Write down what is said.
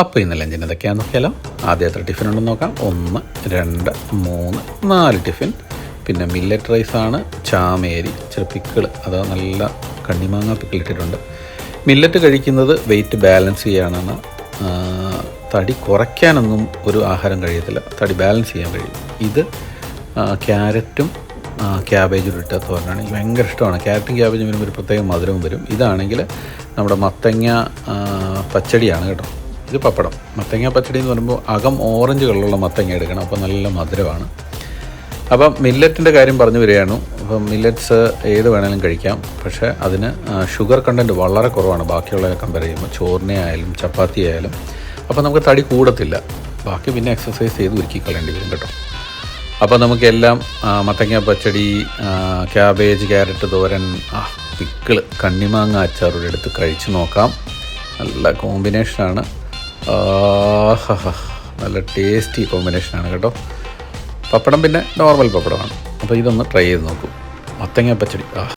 അപ്പോൾ ഇന്ന് ലഞ്ചിന് എന്തൊക്കെയാണെന്ന് നോക്കിയാലോ? ആദ്യം എത്ര ടിഫിൻ ഉണ്ടെന്ന് നോക്കാം. ഒന്ന് രണ്ട് മൂന്ന് നാല് ടിഫിൻ. പിന്നെ മില്ലറ്റ് റൈസാണ് ചാമേരി ചെറു പിക്കിൾ അത് നല്ല കണ്ണിമാങ്ങ പിക്കിൾ ഇട്ടിട്ടുണ്ട്. മില്ലറ്റ് കഴിക്കുന്നത് വെയിറ്റ് ബാലൻസ് ചെയ്യാനാണ്. തടി കുറയ്ക്കാനൊന്നും ഒരു ആഹാരം കഴിയത്തില്ല. തടി ബാലൻസ് ചെയ്യാൻ കഴിയും. ഇത് ക്യാരറ്റും ക്യാബേജും ഇട്ട തോരനാണ്. എനിക്ക് ഭയങ്കര ഇഷ്ടമാണ്. ക്യാരറ്റും ക്യാബേജും വരുമ്പോൾ ഒരു പ്രത്യേക മധുരവും വരും. ഇതാണെങ്കിൽ നമ്മുടെ മത്തങ്ങ പച്ചടിയാണ് കേട്ടോ. ഇത് പപ്പടം. മത്തങ്ങ പച്ചടി എന്ന് പറയുമ്പോൾ അകം ഓറഞ്ച് കളറുള്ള മത്തങ്ങ എടുക്കണം. അപ്പോൾ നല്ല മധുരമാണ്. അപ്പം മില്ലറ്റിന്റെ കാര്യം പറഞ്ഞു വരികയാണ്. അപ്പം മില്ലറ്റ്സ് ഏത് വേണമെങ്കിലും കഴിക്കാം. പക്ഷേ അതിന് ഷുഗർ കണ്ടന്റ് വളരെ കുറവാണ്. ബാക്കിയുള്ളതിനെ കമ്പയർ ചെയ്യുമ്പോൾ ചോറിനെ ആയാലും ചപ്പാത്തി ആയാലും. അപ്പോൾ നമുക്ക് തടി കൂടത്തില്ല. ബാക്കി പിന്നെ എക്സസൈസ് ചെയ്ത് ഒരുക്കി കളയേണ്ടി വരും കേട്ടോ. അപ്പോൾ നമുക്കെല്ലാം മത്തങ്ങ പച്ചടി ക്യാബേജ് ക്യാരറ്റ് തോരൻ ആ പിക്കിൾ കണ്ണിമാങ്ങ അച്ചാറോടെ എടുത്ത് കഴിച്ചു നോക്കാം. നല്ല കോമ്പിനേഷനാണ് നല്ല ടേസ്റ്റി കോമ്പിനേഷനാണ് കേട്ടോ. പപ്പടം പിന്നെ നോർമൽ പപ്പടമാണ്. അപ്പോൾ ഇതൊന്ന് ട്രൈ ചെയ്ത് നോക്കൂ. മത്തങ്ങ പച്ചടി. ആ.